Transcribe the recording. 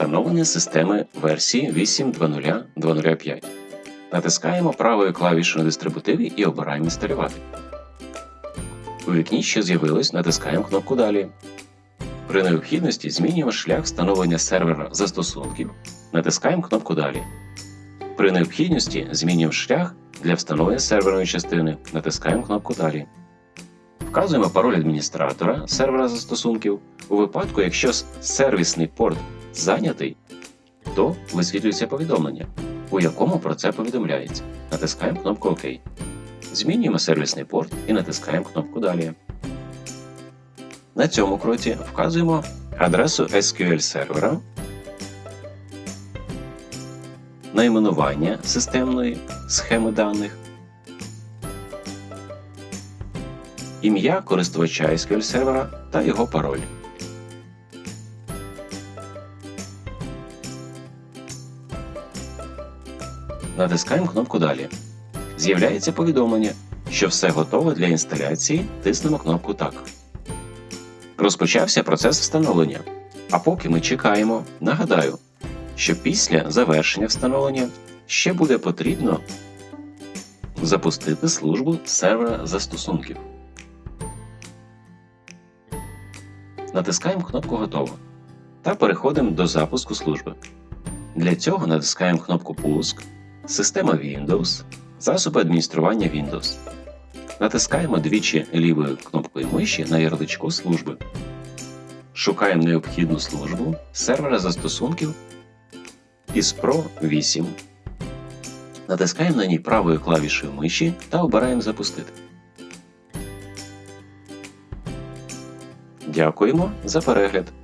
Встановлення системи версії 8.2.0.2.0.5. Натискаємо правою клавішою на дистрибутиві і обираємо інсталювати. У вікні, що з'явилось, натискаємо кнопку Далі. При необхідності змінюємо шлях встановлення сервера застосунків. Натискаємо кнопку Далі. При необхідності змінюємо шлях для встановлення серверної частини. Натискаємо кнопку Далі. Вказуємо пароль адміністратора сервера застосунків. У випадку, якщо сервісний порт зайнятий, то висвітлюється повідомлення, у якому про це повідомляється. Натискаємо кнопку ОК. Змінюємо сервісний порт і натискаємо кнопку Далі. На цьому кроці вказуємо адресу SQL сервера, найменування системної схеми даних, ім'я користувача SQL сервера та його пароль. Натискаємо кнопку Далі. З'являється повідомлення, що все готово для інсталяції, тиснемо кнопку Так. Розпочався процес встановлення. А поки ми чекаємо, нагадаю, що після завершення встановлення ще буде потрібно запустити службу сервера застосунків. Натискаємо кнопку Готово та переходимо до запуску служби. Для цього натискаємо кнопку Пуск, Система Windows, засоби адміністрування Windows. Натискаємо двічі лівою кнопкою миші на ярличку служби. Шукаємо необхідну службу сервера застосунків із Pro 8. Натискаємо на ній правою клавішою миші та обираємо Запустити. Дякуємо за перегляд!